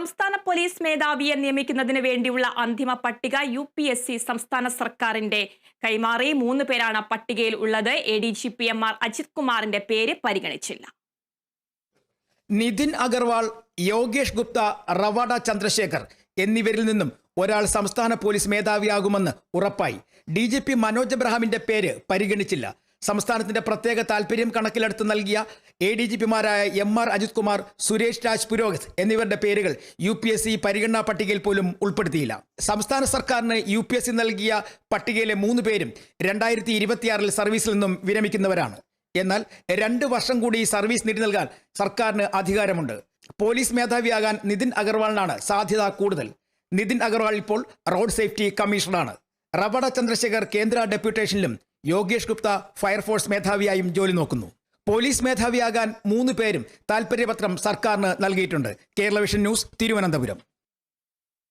സംസ്ഥാന പോലീസ് മേധാവിയെ നിയമിക്കുന്നതിന് വേണ്ടിയുള്ള അന്തിമ പട്ടിക യു പി എസ് സി സംസ്ഥാന സർക്കാരിന്റെ കൈമാറി. മൂന്ന് പേരാണ് പട്ടികയിൽ ഉള്ളത്. A D G P M R Ajith കുമാറിന്റെ പേര് പരിഗണിച്ചില്ല. നിതിൻ അഗർവാൾ യോഗേഷ് ഗുപ്ത റവാഡ ചന്ദ്രശേഖർ എന്നിവരിൽ നിന്നും ഒരാൾ സംസ്ഥാന പോലീസ് മേധാവിയാകുമെന്ന് ഉറപ്പായി. ഡി ജി പി മനോജ് എബ്രഹാമിന്റെ പേര് പരിഗണിച്ചില്ല. സംസ്ഥാനത്തിന്റെ പ്രത്യേക താൽപര്യം കണക്കിലെടുത്ത് നൽകിയ എ ഡി ജി പിമാരായ എം ആർ അജിത് കുമാർ സുരേഷ് രാജ് പുരോഹിത് എന്നിവരുടെ പേരുകൾ യു പി എസ് സി പരിഗണനാ പട്ടികയിൽ പോലും ഉൾപ്പെടുത്തിയില്ല. സംസ്ഥാന സർക്കാരിന് യു പി എസ് സി നൽകിയ പട്ടികയിലെ മൂന്ന് പേരും രണ്ടായിരത്തി ഇരുപത്തിയാറിൽ സർവീസിൽ നിന്നും വിരമിക്കുന്നവരാണ്. എന്നാൽ രണ്ട് വർഷം കൂടി സർവീസ് നീട്ടി നൽകാൻ സർക്കാരിന് അധികാരമുണ്ട്. പോലീസ് മേധാവിയാകാൻ നിതിൻ അഗർവാളിനാണ് സാധ്യത കൂടുതൽ. നിതിൻ അഗർവാൾ ഇപ്പോൾ റോഡ് സേഫ്റ്റി കമ്മീഷണറാണ്. റവട ചന്ദ്രശേഖർ കേന്ദ്ര ഡെപ്യൂട്ടേഷനിലും യോഗേഷ് ഗുപ്ത ഫയർഫോഴ്സ് മേധാവിയായും ജോലി നോക്കുന്നു. പോലീസ് മേധാവിയാകാൻ മൂന്ന് പേരും താൽപര്യപത്രം സർക്കാരിന് നൽകിയിട്ടുണ്ട്. Kerala Vision News Thiruvananthapuram.